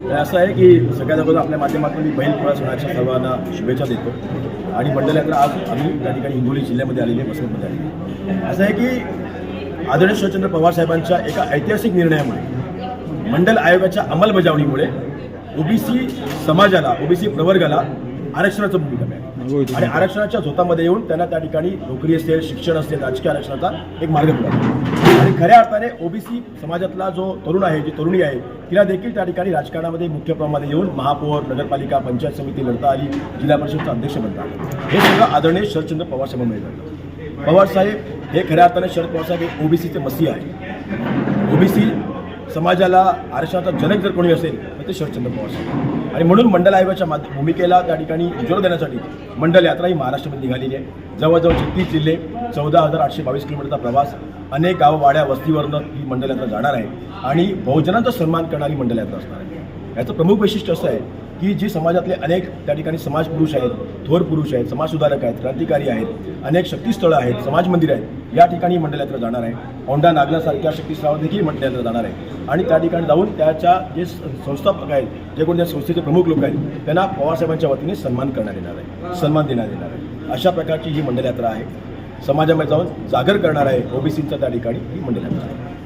असं आहे की सगळ्यात अगोदर आपल्या माध्यमातून मी बैल पोळा सणाच्या सर्वांना शुभेच्छा देतो आणि मंडल आज आम्ही त्या ठिकाणी हिंगोली जिल्ह्यामध्ये आलेली वसंतमध्ये आलेली आहे. असं आहे की आदरणीय शरदचंद्र पवार साहेबांच्या एका ऐतिहासिक निर्णयामुळे मंडल आयोगाच्या अंमलबजावणीमुळे ओबीसी समाजाला ओबीसी प्रवर्गाला आरक्षणाचं भूमिका मिळाली आणि आरक्षणाच्या झोतामध्ये येऊन त्यांना त्या ठिकाणी नोकरी असेल शिक्षण असेल राजकीय आरक्षणाचा एक मार्ग मिळाला आणि खऱ्या अर्थाने ओबीसी समाजातला जो तरुण आहे जी तरुणी आहे तिला देखील त्या ठिकाणी राजकारणामध्ये मुख्य प्रमाणामध्ये येऊन महापौर नगरपालिका पंचायत समिती लढता आली जिल्हा परिषदचा अध्यक्ष बनता आलं. हे सगळं आदरणीय शरदचंद्र पवार साहेबांमुळे घडलं पवार साहेब हे खऱ्या अर्थाने शरद पवार साहेब हे ओबीसीचे मसी आहे ओबीसी समाजाला आरक्षणाचा जनक जर कोणी असेल तर ते शरदचंद्र पवार साहेब. आणि म्हणून मंडल आयोगाच्या माध्य भूमिकेला त्या ठिकाणी जोर देण्यासाठी मंडल यात्रा ही महाराष्ट्रामध्ये निघालेली आहे. जवळजवळ छत्तीस जिल्हे चौदा हजार आठशे बावीस किलोमीटरचा प्रवास अनेक गाव वाड्या वस्तीवरनं ही मंडल यात्रा जाणार आहे. आणि बहुजनांचा सन्मान करणारी मंडल यात्रा असणार आहे. याचं प्रमुख वैशिष्ट्य असं आहे की जी समाजातले अनेक त्या ठिकाणी समाज पुरुष आहेत थोर पुरुष आहेत समाजसुधारक आहेत क्रांतिकारी आहेत अनेक शक्तीस्थळं आहेत समाज मंदिर आहेत. या ठिकाणी ही मंडल यात्रा जाणार आहे. औंढा नागलासारख्या शक्तीस्थळावर देखील मंडल यात्रा जाणार आहे. आणि त्या ठिकाणी जाऊन त्याच्या जे संस्थापक आहेत जे कोण त्या संस्थेचे प्रमुख लोक आहेत त्यांना पवारसाहेबांच्या वतीने सन्मान करण्यात येणार आहे. सन्मान देण्यात येणार आहे. अशा प्रकारची ही मंडल यात्रा आहे. समाजामध्ये जाऊन जागर करणार आहे ओबीसींचा त्या ठिकाणी ही मंडल यात्रा आहे.